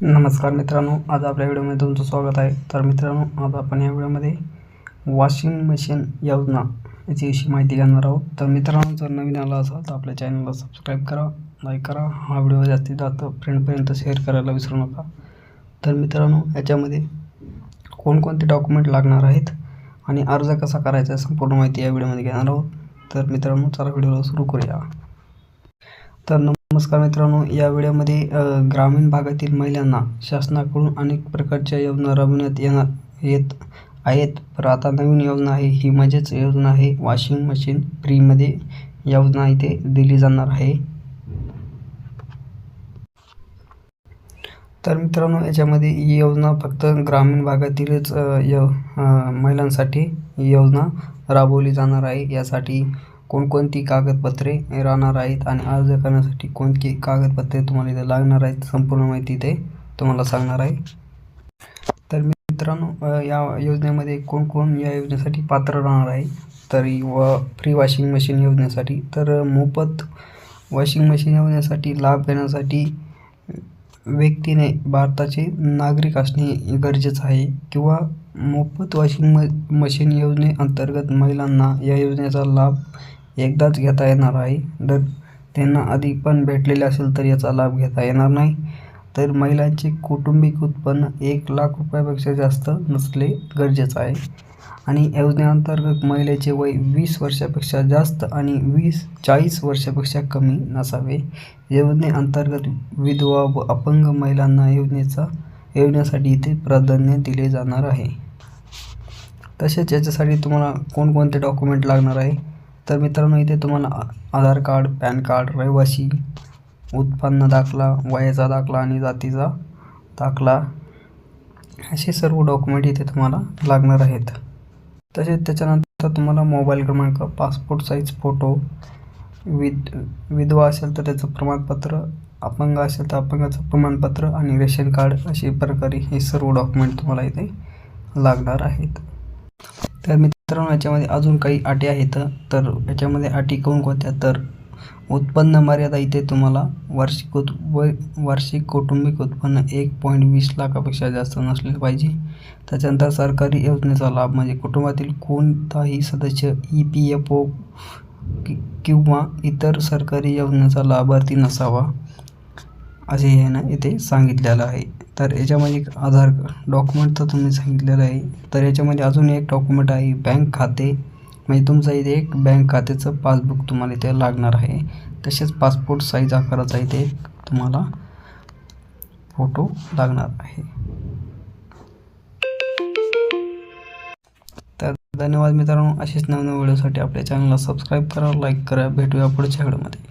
नमस्कार मित्रांनो आज आपल्या व्हिडिओमध्ये तुमचं स्वागत आहे. तर मित्रांनो आज आपण या व्हिडिओमध्ये वॉशिंग मशीन योजना याची अशी माहिती घेणार आहोत. तर मित्रांनो जर नवीन आला असाल तर आपल्या चॅनलला सबस्क्राईब करा लाईक करा. हा व्हिडिओ जास्तीत जास्त फ्रेंडपर्यंत शेअर करायला विसरू नका. तर मित्रांनो याच्यामध्ये कोणकोणते डॉक्युमेंट लागणार आहेत आणि अर्ज कसा करायचा संपूर्ण माहिती या व्हिडिओमध्ये घेणार आहोत. तर मित्रांनो चला व्हिडिओला सुरू करूया. तर नमस्कार मित्रांनो या व्हिडिओमध्ये ग्रामीण भागातील महिलांना शासनाकडून अनेक प्रकारच्या योजना राबवण्यात येणार येत आहेत. तर आता नवीन योजना आहे ही म्हणजेच योजना आहे. वॉशिंग मशीन फ्रीमध्ये योजना इथे दिली जाणार आहे. तर मित्रांनो याच्यामध्ये ही योजना फक्त ग्रामीण भागातीलच य महिलांसाठी ही योजना राबवली जाणार आहे. यासाठी कोणकोणती कागदपत्रे राहणार आहेत आणि अर्ज करण्यासाठी कोणती कागदपत्रे तुम्हाला इथे लागणार आहेत संपूर्ण माहिती इथे तुम्हाला सांगणार आहे. तर मित्रांनो या योजनेमध्ये कोण कोण या योजनेसाठी पात्र राहणार आहे? तरी व फ्री वॉशिंग मशीन योजनेसाठी. तर मोफत वॉशिंग मशीन योजनेसाठी लाभ घेण्यासाठी व्यक्तीने भारताचे नागरिक असणे गरजेचं आहे किंवा मोफत वॉशिंग म मशीन योजनेअंतर्गत महिलांना या योजनेचा लाभ एकदाच घेता येणार आहे. जर त्यांना आधी पण भेटलेले असेल तर याचा लाभ घेता येणार नाही. तर महिलांचे कौटुंबिक उत्पन्न एक लाख रुपयापेक्षा जास्त नसले गरजेचं आहे. आणि योजनेअंतर्गत महिलेचे वय वीस वर्षापेक्षा जास्त आणि वीस चाळीस वर्षापेक्षा कमी नसावे. योजनेअंतर्गत विधवा व अपंग महिलांना योजनेचा योजनेसाठी इथे प्राधान्य दिले जाणार आहे. तसेच याच्यासाठी तुम्हाला कोणकोणते डॉक्युमेंट लागणार आहे? तर मित्रांनो इथे तुम्हाला आधार कार्ड पॅन कार्ड रहिवासी उत्पन्न दाखला वयाचा दाखला आणि जातीचा दाखला असे सर्व डॉक्युमेंट इथे तुम्हाला लागणार आहेत. तसेच त्याच्यानंतर तुम्हाला मोबाईल क्रमांक पासपोर्ट साईज फोटो विध विधवा असेल तर त्याचं प्रमाणपत्र अपंग असेल तर अपंगाचं प्रमाणपत्र आणि रेशन कार्ड अशा प्रकारे हे सर्व डॉक्युमेंट तुम्हाला इथे लागणार आहेत. तर मित्रांनो याच्यामध्ये अजून काही अटी आहेत तर याच्यामध्ये अटी कोणकोणत्या तर उत्पन्न मर्यादा इथे तुम्हाला वार्षिक उत् व वार्षिक कौटुंबिक उत्पन्न एक पॉईंट वीस लाखापेक्षा जास्त नसले पाहिजे. त्याच्यानंतर सरकारी योजनेचा लाभ म्हणजे कुटुंबातील कोणताही सदस्य ई पी एफ ओ किंवा इतर सरकारी योजनेचा लाभार्थी नसावा असे यानं इथे सांगितलेलं आहे. तर याच्यामध्ये एक आधार डॉक्युमेंट तर तुम्ही सांगितलेलं आहे. तर याच्यामध्ये अजून एक डॉक्युमेंट आहे बँक खाते. म्हणजे तुमचं इथे एक बँक खात्याचं पासबुक तुम्हाला इथे लागणार आहे. तसेच पासपोर्ट साईज आकाराचा इथे एक तुम्हाला फोटो लागणार आहे. तर धन्यवाद मित्रांनो. असेच नवीन व्हिडिओसाठी आपल्या चॅनलला सबस्क्राईब करा लाईक करा. भेटूया पुढच्या व्हिडिओमध्ये.